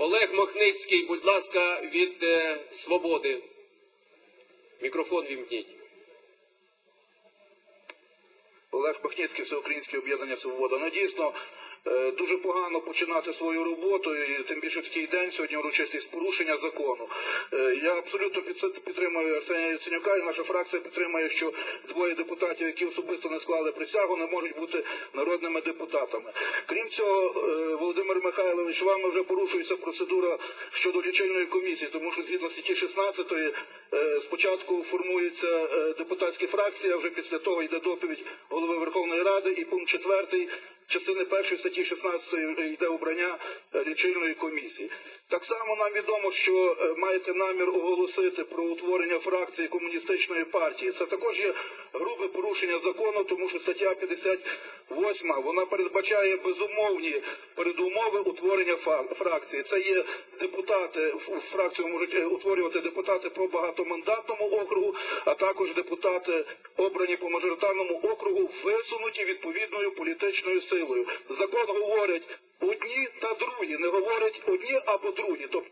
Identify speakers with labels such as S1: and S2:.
S1: Олег Махницький, будь ласка, від е, свободи. Мікрофон вімкніть.
S2: Олег Мохницький, Всеукраїнське об'єднання Свобода. Ну дійсно дуже погано починати свою роботу, і тим більше такий день сьогодні урочистість порушення закону. Е, Я абсолютно підтримую Арсенія Яценюка, і наша фракція підтримує, що двоє депутатів, які особисто не склали присягу, не можуть бути народними депутатами. Крім цього, е, Володимир Михайлович, вами вже порушується процедура щодо лічильної комісії, тому що згідно статті 16 е, спочатку формується е, депутатська фракція, а вже після того йде доповідь голови Верховної Ради, і пункт 4 частини першої статті 16 йде обрання е, лічильної комісії. Так само нам відомо, що е, маєте намір оголосити про утворення фракції комуністичної партії. Це також є грубе порушення закону, тому що стаття 58 вона передбачає безумовні передумови утворення фракції. Це є депутати фракцію можуть е, утворювати депутати по багатомандатному округу, а також депутати обрані по мажоритарному округу, висунуті відповідною політичною силою. Закон говорить одні та другі, не говорять одні або другі. Тобто